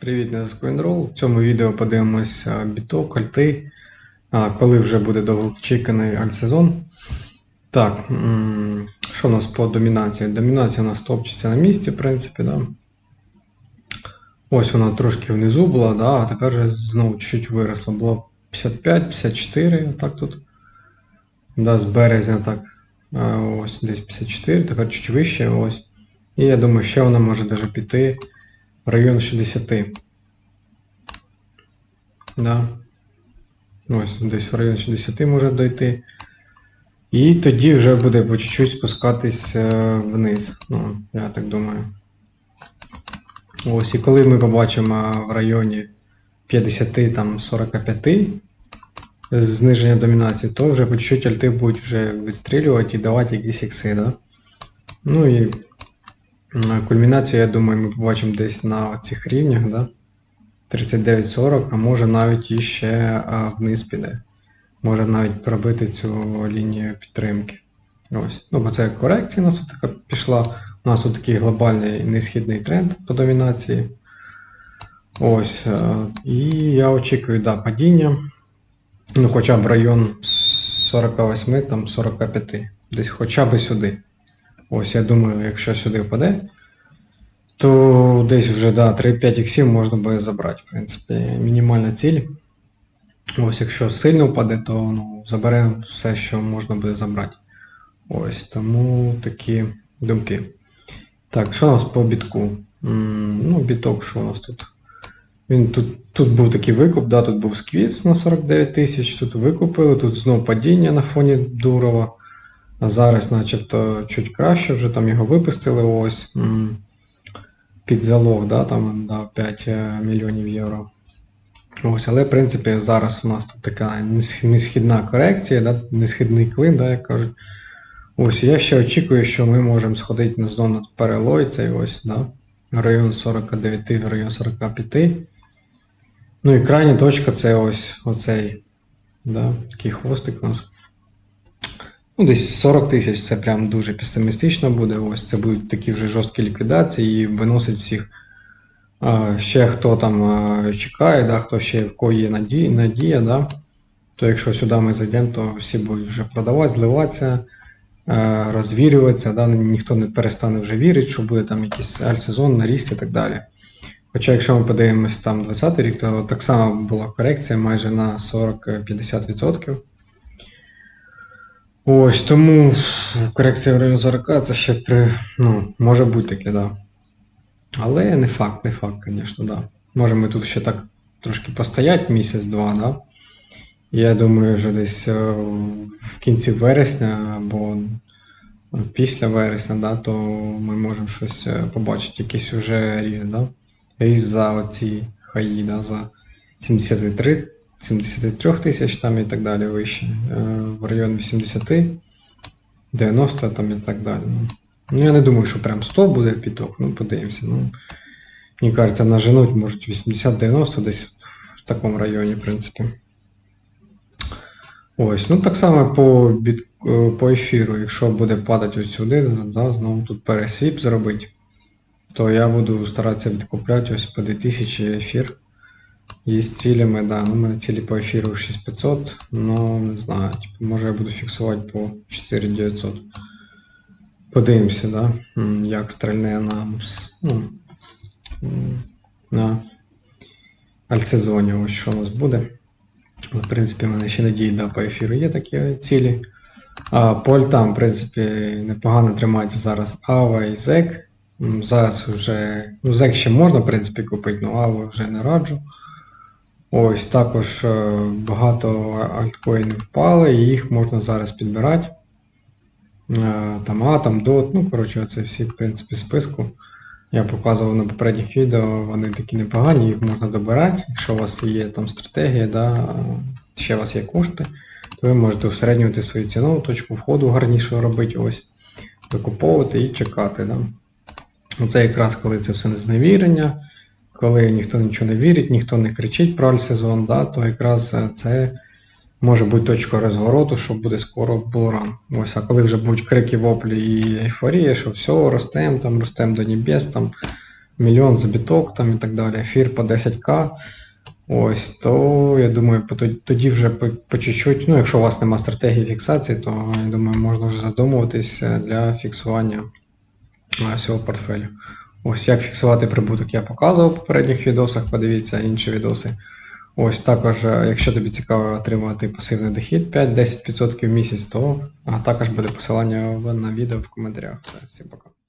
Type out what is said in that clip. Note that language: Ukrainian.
Привіт, на зв'язку. В цьому відео подивимось а, біток, альти, коли вже буде довгоочікуваний альтсезон. Так, що у нас по домінації? Домінація у нас топчеться на місці, в принципі, да. Ось вона трошки внизу була, да, а тепер знову чуть-чуть виросла. Було 55, 54, так тут. Да, з березня так. Ось десь 54, тепер чуть вище, ось. І я думаю, ще вона може даже піти район 60. Да. Ось десь в район 60 може дойти. І тоді вже буде по чуть-чуть спускатись е, вниз. Ну, я так думаю. Ось, і коли ми побачимо в районі 50 там 45 зниження домінації, то вже по чуть-чуть альти будуть вже відстрілювати і давати якісь ікси? Ну і Кульмінацію, я думаю, ми побачимо десь на цих рівнях, да? 39-40, а може навіть іще а, вниз піде. Може навіть пробити цю лінію підтримки. Ось. Ну, бо це корекція у нас така пішла. У нас тут такий глобальний несхідний тренд по домінації. Ось. е, І я очікую, да, падіння. Ну, хоча б район 48, там 45. Десь хоча б сюди. Ось, я думаю, якщо сюди впаде, то десь вже да, 3-5 іксів можна буде забрати. В принципі, мінімальна ціль. Ось, якщо сильно впаде, то ну, заберемо все, що можна буде забрати. Ось, тому такі думки. Так, що у нас по бітку? Ну, біток, що у нас тут? Він тут, тут був такий викуп, да, тут був сквіз на 49 тисяч, тут викупили, тут знову падіння на фоні Дурова. Зараз, начебто, чуть краще, вже там його випустили ось під залог, да, там да, 5 е, мільйонів євро. Ось, але, в принципі, зараз у нас тут така несхідна корекція, да, несхідний клин, да, як кажуть. Ось, я ще очікую, що ми можемо сходити на зону перелой, цей ось, да, район 49, район 45. Ну і крайня точка це ось оцей, да, такий хвостик у нас. Ну, десь 40 тисяч це прям дуже песимістично буде. Ось це будуть такі вже жорсткі ліквідації і виносить всіх. Ще хто там чекає, да, хто ще в кого є надія, надія, да, то якщо сюди ми зайдемо, то всі будуть вже продавати, зливатися, розвірюватися, да, ніхто не перестане вже вірити, що буде там якийсь альтсезон, наріст і так далі. Хоча, якщо ми подивимось там 20-й рік, то так само була корекція майже на 40-50%. Ось, тому корекція в районі 40 це ще при. Ну, може бути таке, да. Але не факт, не факт, звісно, да. Може ми тут ще так трошки постоять місяць-два, да. Я думаю, вже десь е, в кінці вересня або після вересня, да, то ми можемо щось е, побачити, якийсь вже ріст, да. Ріст за оці хаї, да, за 73 73 тисяч там і так далі вище. Е, В район 80, 90 там і так далі. Ну, я не думаю, що прям 100 буде піток, ну подивимося. Ну, мені кажеться, наженуть, можуть 80-90 десь в такому районі, в принципі. Ось, ну так само по, біт, е, по ефіру, якщо буде падати ось сюди, да, знову тут пересвіп зробити, то я буду старатися відкупляти ось по 2000 ефір. І з цілями, да, ну, у мене цілі по ефіру 6500, ну не знаю, типу, може я буду фіксувати по 4900. Подивимося, да, як стрельне на, с- ну, м, на альтсезоні, ось що у нас буде. В принципі, в мене ще надії, да, по ефіру є такі цілі. А по альтам, в принципі, непогано тримається зараз Ава і Зек. Зараз вже, ну, Зек ще можна, в принципі, купити, але Аву вже не раджу. Ось також е, багато альткоїнів впали, і їх можна зараз підбирати. Е, Там Atom, DOT, ну, коротше, оце всі, в принципі, списку. Я показував на попередніх відео, вони такі непогані, їх можна добирати. Якщо у вас є там стратегія, да, ще у вас є кошти, то ви можете усереднювати свою цінову точку входу гарніше робити, ось, докуповувати і чекати. Да. Оце якраз коли це все зневірення, коли ніхто нічого не вірить, ніхто не кричить про альсезон, да, то якраз е, це може бути точка розвороту, що буде скоро булран. Ось, а коли вже будуть крики воплі і ейфорія, що все, ростемо, там, ростемо до небес, там, мільйон забіток там і так далі, ефір по 10к. Ось, то я думаю, тоді вже по, чуть-чуть, ну, якщо у вас нема стратегії фіксації, то я думаю, можна вже задумуватись е, для фіксування е, всього портфелю. Ось як фіксувати прибуток я показував в попередніх відосах, подивіться інші відоси. Ось також, е, якщо тобі цікаво отримати пасивний дохід 5-10% в місяць, то також буде посилання на відео в коментарях. Всім пока.